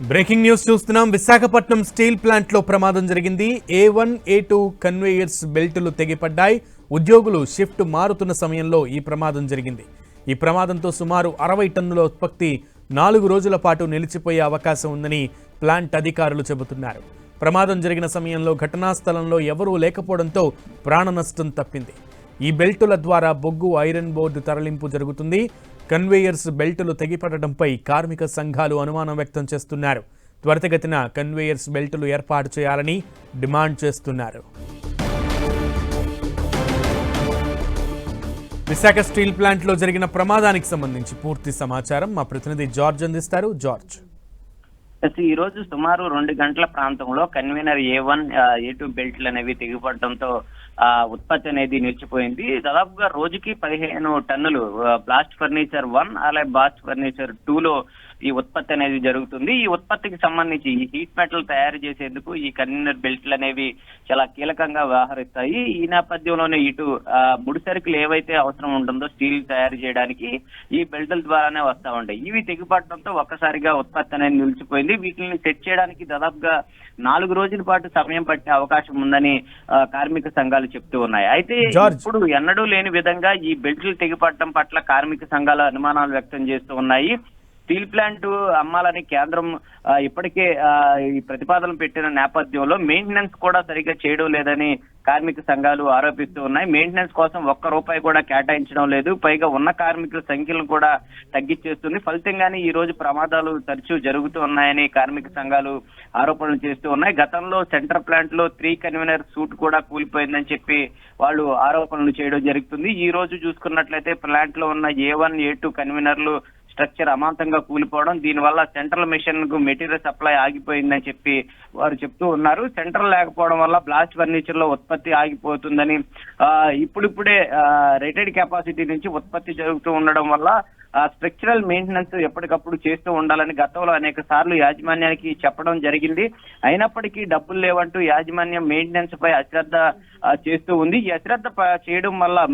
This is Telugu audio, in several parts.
బ్రేకింగ్ న్యూస్ చూస్తున్నాం. విశాఖపట్నం స్టీల్ ప్లాంట్లో ప్రమాదం జరిగింది. A one A two conveyors బెల్టులు తెగిపడ్డాయి. ఉద్యోగులు షిఫ్ట్ మారుతున్న సమయంలో ఈ ప్రమాదం జరిగింది. ఈ ప్రమాదంతో సుమారు అరవై టన్నుల ఉత్పత్తి నాలుగు రోజుల పాటు నిలిచిపోయే అవకాశం ఉందని ప్లాంట్ అధికారులు చెబుతున్నారు. ప్రమాదం జరిగిన సమయంలో ఘటనా స్థలంలో ఎవరూ లేకపోవడంతో ప్రాణ నష్టం తప్పింది. ఈ బెల్టుల ద్వారా బొగ్గు ఐరన్ బోర్డు తరలింపు జరుగుతుంది. కన్వేయర్స్ బెల్టులు తెగిపడటంపై కార్మిక సంఘాలు అనుమానం వ్యక్తం చేస్తున్నారు. త్వరితగతిన కన్వేయర్స్ బెల్టులు ఏర్పాటు చేయాలని డిమాండ్ చేస్తున్నారు. విశాఖ స్టీల్ ప్లాంట్లో జరిగిన ప్రమాదానికి సంబంధించి పూర్తి సమాచారం మా ప్రతినిధి జార్జ్ అందిస్తారు. జార్జ్. ఈ రోజు సుమారు రెండు గంటల ప్రాంతంలో conveyor A one A two బెల్ట్లు అనేవి తెగిపడటంతో ఆ ఉత్పత్తి అనేది నిలిచిపోయింది. దాదాపుగా రోజుకి పదిహేను టన్నులు బ్లాస్ట్ ఫర్నిచర్ వన్ అలాగే బ్లాస్ట్ ఫర్నిచర్ టూ లో ఈ ఉత్పత్తి అనేది జరుగుతుంది. ఈ ఉత్పత్తికి సంబంధించి ఈ హీట్ మెటల్ తయారు చేసేందుకు ఈ కన్వీనర్ బెల్ట్లు అనేవి చాలా కీలకంగా వ్యవహరిస్తాయి. ఈ నేపథ్యంలోనే ఇటు ముడి సరుకులు ఏవైతే అవసరం ఉంటుందో స్టీల్ తయారు చేయడానికి ఈ బెల్టుల ద్వారానే వస్తా ఉంటాయి. ఇవి తెగిపడటంతో ఒక్కసారిగా ఉత్పత్తి అనేది నిలిచిపోయింది. వీటిని సెట్ చేయడానికి దాదాపుగా నాలుగు రోజుల పాటు సమయం పట్టే అవకాశం ఉందని కార్మిక సంఘాలు చెప్తూ ఉన్నాయి. అయితే. ఇప్పుడు ఎన్నడూ లేని విధంగా ఈ బెల్ట్లు తెగిపడటం పట్ల కార్మిక సంఘాలు అనుమానాలు వ్యక్తం చేస్తూ ఉన్నాయి. స్టీల్ ప్లాంట్ అమ్మాలని కేంద్రం ఇప్పటికే ఆ, ఈ ప్రతిపాదన పెట్టిన నేపథ్యంలో మెయింటెనెన్స్ కూడా సరిగ్గా చేయడం లేదని కార్మిక సంఘాలు ఆరోపిస్తూ ఉన్నాయి. మెయింటెనెన్స్ కోసం ఒక్క రూపాయి కూడా కేటాయించడం లేదు. పైగా ఉన్న కార్మికుల సంఖ్యను కూడా తగ్గించేస్తుంది. ఫలితంగానే ఈ రోజు ప్రమాదాలు తరచూ జరుగుతూ ఉన్నాయని కార్మిక సంఘాలు ఆరోపణలు చేస్తూ ఉన్నాయి. గతంలో సెంటర్ ప్లాంట్లో త్రీ కన్వీనర్ సూట్ కూడా కూలిపోయిందని చెప్పి వాళ్ళు ఆరోపణలు చేయడం జరుగుతుంది. ఈ రోజు చూసుకున్నట్లయితే ప్లాంట్లో ఉన్న ఏ వన్ ఏ టూ కన్వీనర్లు స్ట్రక్చర్ అమాంతంగా కూలిపోవడం దీనివల్ల సెంట్రల్ మిషన్కు మెటీరియల్ సప్లై ఆగిపోయిందని చెప్పి వారు చెప్తూ ఉన్నారు. సెంట్రల్ లేకపోవడం వల్ల బ్లాస్ట్ ఫర్నిచర్లో ఉత్పత్తి ఆగిపోతుందని ఆ, ఇప్పుడిప్పుడే రేటెడ్ కెపాసిటీ నుంచి ఉత్పత్తి జరుగుతూ ఉండడం వల్ల స్ట్రక్చరల్ మెయింటెనెన్స్ ఎప్పటికప్పుడు చేస్తూ ఉండాలని గతంలో అనేక సార్లు యాజమాన్యానికి చెప్పడం జరిగింది. అయినప్పటికీ డబ్బులు లేవంటూ యాజమాన్యం మెయింటెనెన్స్ పై అశ్రద్ధ చేస్తూ ఉంది. ఈ అశ్రద్ధ ప- చేయడం వల్ల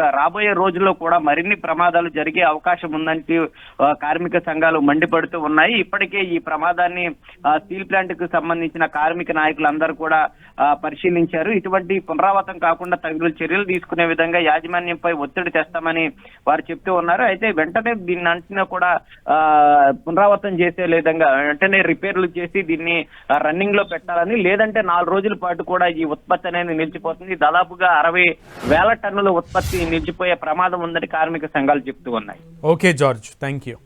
రాబోయే రోజుల్లో కూడా మరిన్ని ప్రమాదాలు జరిగే అవకాశం ఉందంటూ కార్మిక సంఘాలు మండిపడుతూ ఉన్నాయి. ఇప్పటికే ఈ ప్రమాదాన్ని స్టీల్ ప్లాంట్కు సంబంధించిన కార్మిక నాయకులందరూ కూడా పరిశీలించారు. ఇటువంటి పునరావృతం కాకుండా తగిన చర్యలు తీసుకునే విధంగా యాజమాన్యంపై ఒత్తిడి తెస్తామని వారు చెప్తూ ఉన్నారు. అయితే వెంటనే దీన్ని అంటున్నా కూడా పునరావృతం చేసే విధంగా వెంటనే రిపేర్లు చేసి దీన్ని రన్నింగ్లో పెట్టాలని లేదంటే నాలుగు రోజుల పాటు కూడా ఈ ఉత్పత్తి అనేది నిలిచిపోతుంది. దాదాపుగా అరవై వేల టన్నుల ఉత్పత్తి నిలిచిపోయే ప్రమాదం ఉందని కార్మిక సంఘాలు చెప్తూ ఉన్నాయి. Okay George thank you